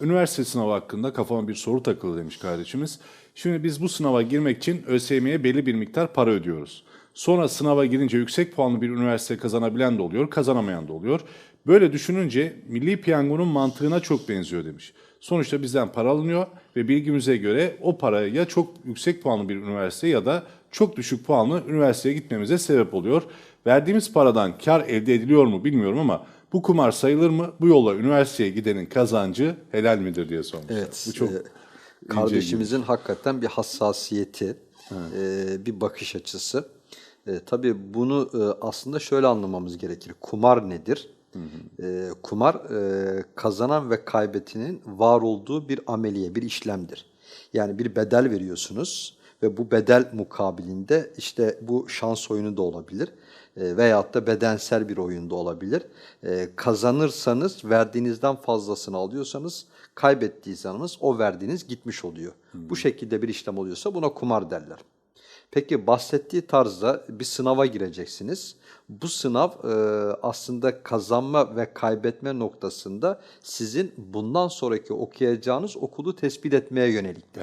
Üniversite sınavı hakkında kafama bir soru takıldı demiş kardeşimiz. Şimdi biz bu sınava girmek için ÖSYM'ye belli bir miktar para ödüyoruz. Sonra sınava girince yüksek puanlı bir üniversite kazanabilen de oluyor, kazanamayan da oluyor. Böyle düşününce Milli Piyango'nun mantığına çok benziyor demiş. Sonuçta bizden para alınıyor ve bilgimize göre o para ya çok yüksek puanlı bir üniversite ya da çok düşük puanlı üniversiteye gitmemize sebep oluyor. Verdiğimiz paradan kar elde ediliyor mu bilmiyorum ama bu kumar sayılır mı? Bu yolla üniversiteye gidenin kazancı helal midir diye sormuşlar. Evet. Bu çok e, kardeşimizin hakikaten bir hassasiyeti, e, bir bakış açısı. E, tabii bunu e, aslında şöyle anlamamız gerekir. Kumar nedir? E, kumar e, kazanan ve kaybetinin var olduğu bir ameliye, bir işlemdir. Yani bir bedel veriyorsunuz ve bu bedel mukabilinde işte bu şans oyunu da olabilir e, veyahut da bedensel bir oyunda olabilir. E, kazanırsanız verdiğinizden fazlasını alıyorsanız kaybettiyseniz o verdiğiniz gitmiş oluyor. Bu şekilde bir işlem oluyorsa buna kumar derler. Peki bahsettiği tarzda bir sınava gireceksiniz. Bu sınav e, aslında kazanma ve kaybetme noktasında sizin bundan sonraki okuyacağınız okulu tespit etmeye yöneliktir.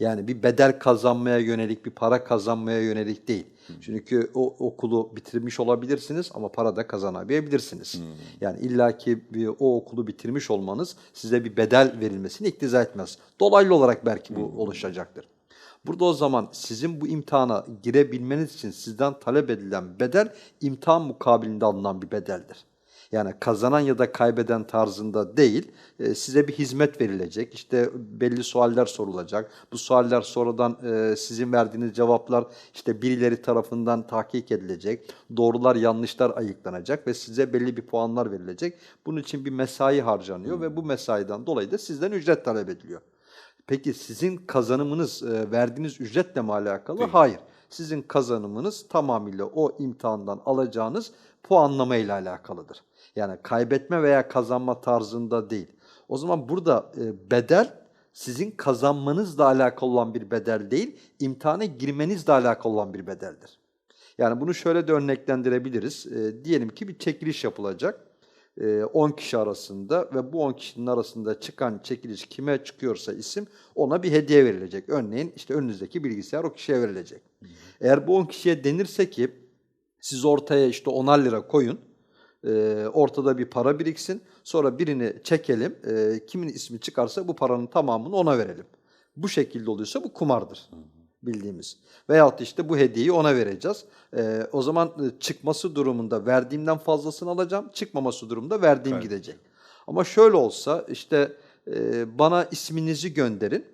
Yani bir bedel kazanmaya yönelik, bir para kazanmaya yönelik değil. Çünkü o okulu bitirmiş olabilirsiniz ama para da kazanamayabilirsiniz. Yani illaki bir, o okulu bitirmiş olmanız size bir bedel verilmesini iktiza etmez. Dolaylı olarak belki bu oluşacaktır. Burada o zaman sizin bu imtihana girebilmeniz için sizden talep edilen bedel imtihan mukabilinde alınan bir bedeldir. Yani kazanan ya da kaybeden tarzında değil, e, size bir hizmet verilecek. İşte belli sualler sorulacak. Bu sualler sonradan e, sizin verdiğiniz cevaplar işte birileri tarafından tahkik edilecek. Doğrular yanlışlar ayıklanacak ve size belli bir puanlar verilecek. Bunun için bir mesai harcanıyor ve bu mesaiden dolayı da sizden ücret talep ediliyor. Peki sizin kazanımınız e, verdiğiniz ücretle mi alakalı? Hayır. Sizin kazanımınız tamamıyla o imtihandan alacağınız puanlama ile alakalıdır. Yani kaybetme veya kazanma tarzında değil. O zaman burada e, bedel sizin kazanmanızla alakalı olan bir bedel değil, imtihana girmenizle alakalı olan bir bedeldir. Yani bunu şöyle de örneklendirebiliriz. E, diyelim ki bir çekiliş yapılacak. E, 10 kişi arasında ve bu 10 kişinin arasında çıkan çekiliş kime çıkıyorsa isim ona bir hediye verilecek. Örneğin işte önünüzdeki bilgisayar o kişiye verilecek. Eğer bu 10 kişiye denirse ki siz ortaya işte 10'ar lira koyun, e, ortada bir para biriksin, sonra birini çekelim, e, kimin ismi çıkarsa bu paranın tamamını ona verelim. Bu şekilde oluyorsa bu kumardır bildiğimiz. Veyahut işte bu hediyeyi ona vereceğiz. Ee, o zaman e, çıkması durumunda verdiğimden fazlasını alacağım, çıkmaması durumunda verdiğim Evet. gidecek. Ama şöyle olsa işte e, bana isminizi gönderin.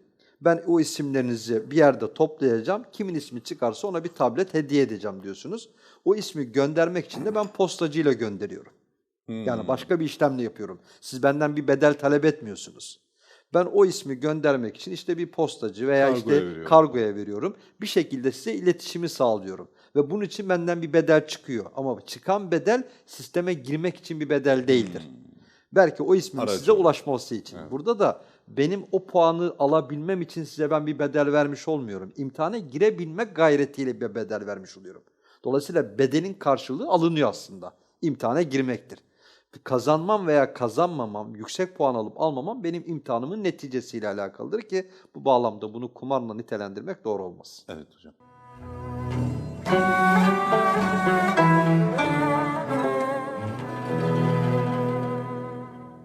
Ben o isimlerinizi bir yerde toplayacağım. Kimin ismi çıkarsa ona bir tablet hediye edeceğim diyorsunuz. O ismi göndermek için de ben postacıyla gönderiyorum. Yani başka bir işlemle yapıyorum. Siz benden bir bedel talep etmiyorsunuz. Ben o ismi göndermek için işte bir postacı veya Kargoya işte veriyorum. kargoya veriyorum. Bir şekilde size iletişimi sağlıyorum. Ve bunun için benden bir bedel çıkıyor. Ama çıkan bedel sisteme girmek için bir bedel değildir. Belki o ismin Aracı size ulaşması için. Burada da benim o puanı alabilmem için size ben bir bedel vermiş olmuyorum. İmtihana girebilmek gayretiyle bir bedel vermiş oluyorum. Dolayısıyla bedelin karşılığı alınıyor aslında. İmtihana girmektir. Kazanmam veya kazanmamam, yüksek puan alıp almamam benim imtihanımın neticesiyle alakalıdır ki bu bağlamda bunu kumarla nitelendirmek doğru olmaz. Evet hocam.